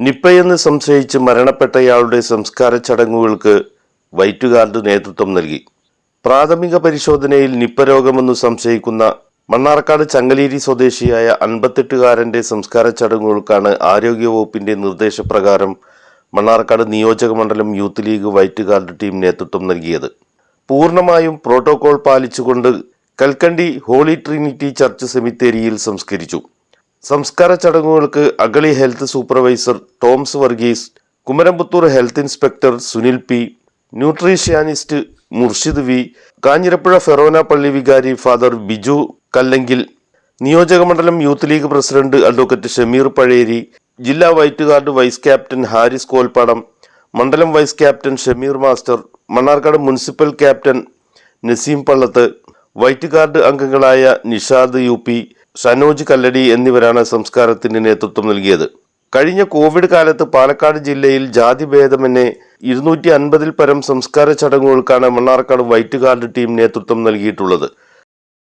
നിപ്പയെന്ന് സംശയിച്ച് മരണപ്പെട്ടയാളുടെ സംസ്കാര ചടങ്ങുകൾക്ക് വൈറ്റ് നേതൃത്വം നൽകി. പ്രാഥമിക പരിശോധനയിൽ നിപ്പ രോഗമെന്ന് സംശയിക്കുന്ന മണ്ണാർക്കാട് ചങ്ങലേരി സ്വദേശിയായ അൻപത്തെട്ടുകാരന്റെ സംസ്കാര ചടങ്ങുകൾക്കാണ് ആരോഗ്യവകുപ്പിന്റെ നിർദ്ദേശപ്രകാരം മണ്ണാർക്കാട് നിയോജക മണ്ഡലം യൂത്ത് ലീഗ് വൈറ്റ് ടീം നേതൃത്വം നൽകിയത്. പൂർണമായും പ്രോട്ടോകോൾ പാലിച്ചുകൊണ്ട് കൽക്കണ്ടി ഹോളി ട്രിനിറ്റി ചർച്ച് സെമിത്തേരിയിൽ സംസ്കരിച്ചു. സംസ്കാര ചടങ്ങുകൾക്ക് Agali health supervisor Toms Varghese Kumaramputhur health inspector Sunil P nutritionist Murshid V Kanjirappuzha forane പള്ളി വികാരി ഫാദർ ബിജു കല്ലെങ്കിൽ നിയോജകമണ്ഡലം youth league president advocate Shameer Pazheri ജില്ലാ white guard vice captain Haris Kolppadam മണ്ഡലം vice captain Shameer master Mannarkkad municipal captain Naseem Pallath white guard അംഗങ്ങളായ Nishad U P Shanoj Kalladi എന്നിവരാണ് സംസ്കാരത്തിന് നേതൃത്വം നൽകിയത്. കഴിഞ്ഞ കോവിഡ് കാലത്ത് പാലക്കാട് ജില്ലയിൽ ജാതിഭേദമെന്നെ ഇരുന്നൂറ്റി അൻപതിൽ പരം സംസ്കാര ചടങ്ങുകൾക്കാണ് മണ്ണാർക്കാട് വൈറ്റ് ഗാർഡ് ടീം നേതൃത്വം നൽകിയിട്ടുള്ളത്.